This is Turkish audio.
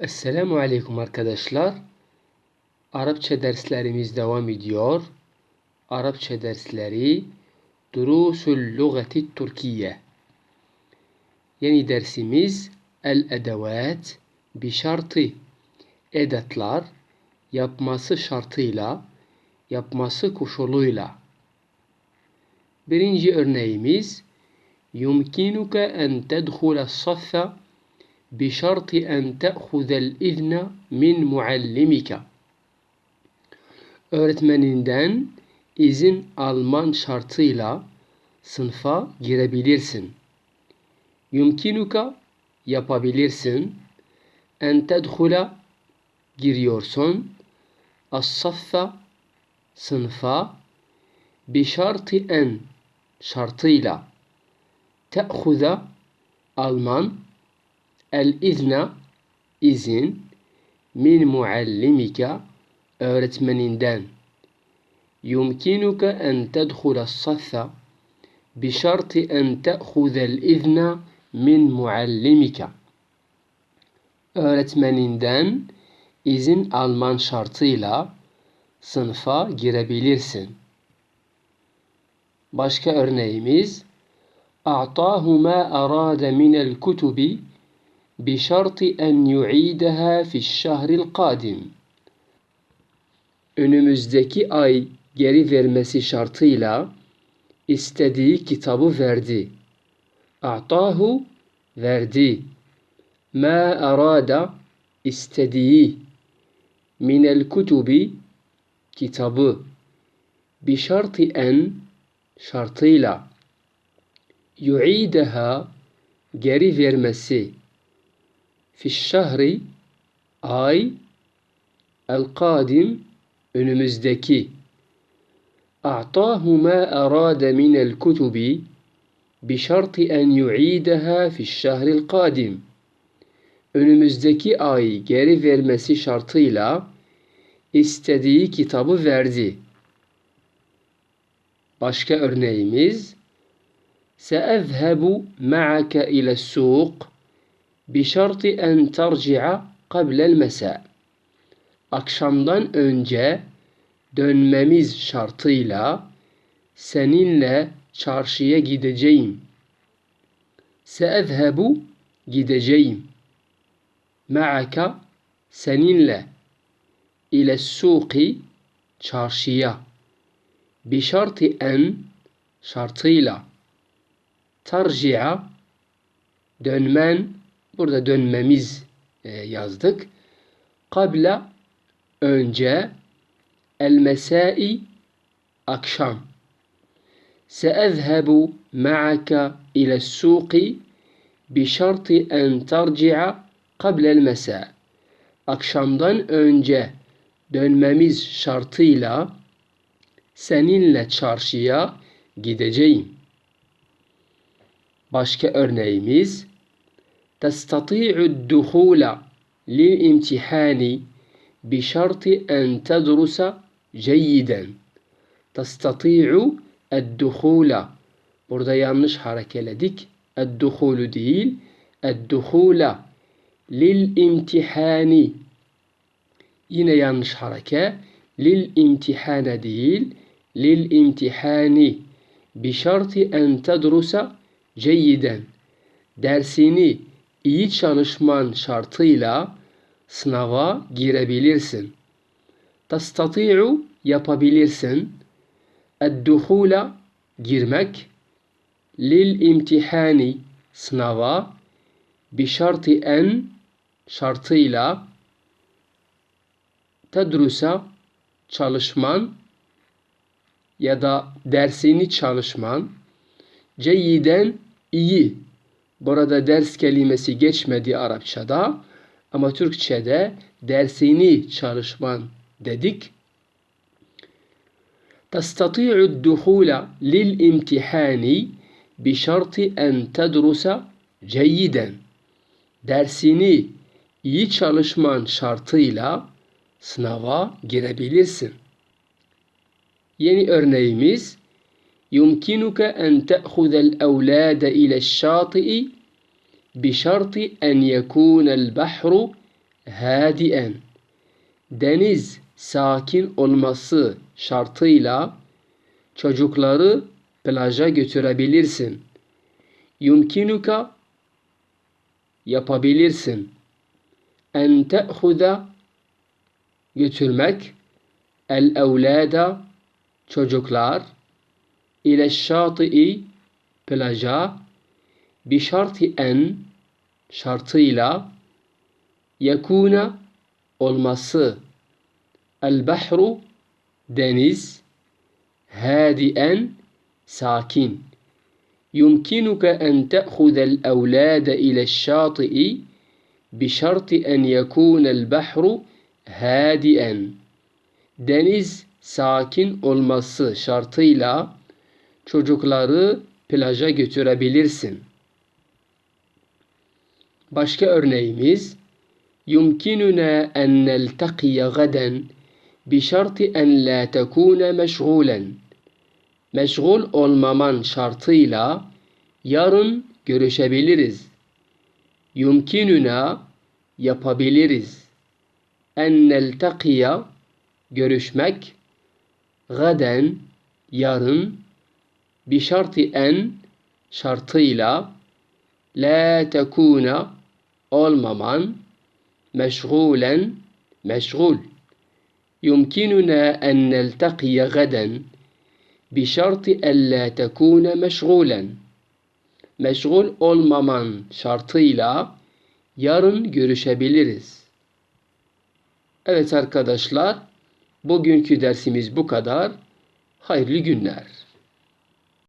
Esselamu Aleyküm arkadaşlar. Arapça derslerimiz devam ediyor. Arapça dersleri Durusul Lugati Türkiye. Yeni dersimiz El Edevat bir şartı edatlar yapması şartıyla yapması koşuluyla. Birinci örneğimiz Yumkinuka en tedhula saffa بشرط أن تأخذ الإذن من معلمك. Öğretmeninden izin alman şartıyla sınıfa girebilirsin. Yumkinuka yapabilirsin. En tedhula giriyorsun. As-saffa sınıfa bi şartı en şartıyla te'huza alman الإذن إذن من معلمك أورتمنندان يمكنك أن تدخل الصف بشرط أن تأخذ الإذن من معلمك öğretmeninden إذن ألمان شرطيلا صنفا girebilirsin. Başka örneğimiz أعطاه ما أراد من الكتب بشرط أن يعيدها في الشهر القادم. Önümüzdeki ay geri vermesi şartıyla istediği kitabı verdi. A'tahu verdi. Ma arada istediği minel kutubi kitabı bi şartı en şartıyla yu'ideha geri vermesi fişşahri ay el kadim önümüzdeki a'tahu ma arada min el kutubi bi şartı en yu'idaha fişşahril kadim önümüzdeki ayı geri vermesi şartıyla istediği kitabı verdi. Başka örneğimiz Seezhebu ma'ake ile suq بشرط أن ترجع قبل المساء. Akşamdan önce dönmemiz şartıyla seninle çarşıya gideceğim. Seezhebu gideceğim. Ma'aka seninle ile suqi çarşıya. Bi şartı en şartıyla tarji'a dönmen Burada dönmemiz e, yazdık. Kabla önce el mesai akşam. Seezhebu ma'aka ile suqi bi şartı en tarci'a kabla el mesa. Akşamdan önce dönmemiz şartıyla seninle çarşıya gideceğim. Başka örneğimiz تستطيع الدخول للامتحان بشرط أن تدرس جيدا. تستطيع الدخول. burada yanlış harekeledik الدخول değil الدخول للامتحان. yine yanlış hareke للامتحان değil للامتحان بشرط أن تدرس ceyyiden dersini iyi çalışman şartıyla sınava girebilirsin. Tastati'u yapabilirsin. Edduhula girmek. Lil imtihani sınava. Bi şartı en şartıyla tedrusa çalışman ya da dersini çalışman ceyyiden iyi. Burada ders kelimesi geçmedi Arapçada ama Türkçe'de dersini çalışman dedik. تستطيع الدخول للامتحان بشرط أن تدرس جيدا. Dersini iyi çalışman şartıyla sınava girebilirsin. Yeni örneğimiz يمكنك أن تأخذ الأولاد إلى الشاطئ بشرط أن يكون البحر Hadien. Deniz sakin olması şartıyla çocukları plaja götürebilirsin. Yumkinuka yapabilirsin. En te'huda götürmek el evlada çocuklar إلى الشاطئ بلاجا بشرط أن شرطيلا يكون المص البحر دنيس هادئا ساكن. يمكنك أن تأخذ الأولاد إلى الشاطئ بشرط أن يكون البحر هادئا. دنيز ساكن المص شرطيلا çocukları plaja götürebilirsin. Başka örneğimiz يمكننا أن نلتقي غدا بشرط أن لا تكون مشغولا meşgul olmaman şartıyla yarın görüşebiliriz. Yumkinuna yapabiliriz. En neltakiya görüşmek gaden yarın bi şartı en şartıyla la tekuna olmaman meşgulen meşgul yumkinuna en neltaqiya gaden bi şartı ella tekuna meşgulen meşgul olmaman şartıyla yarın görüşebiliriz. Evet arkadaşlar, bugünkü dersimiz bu kadar. Hayırlı günler.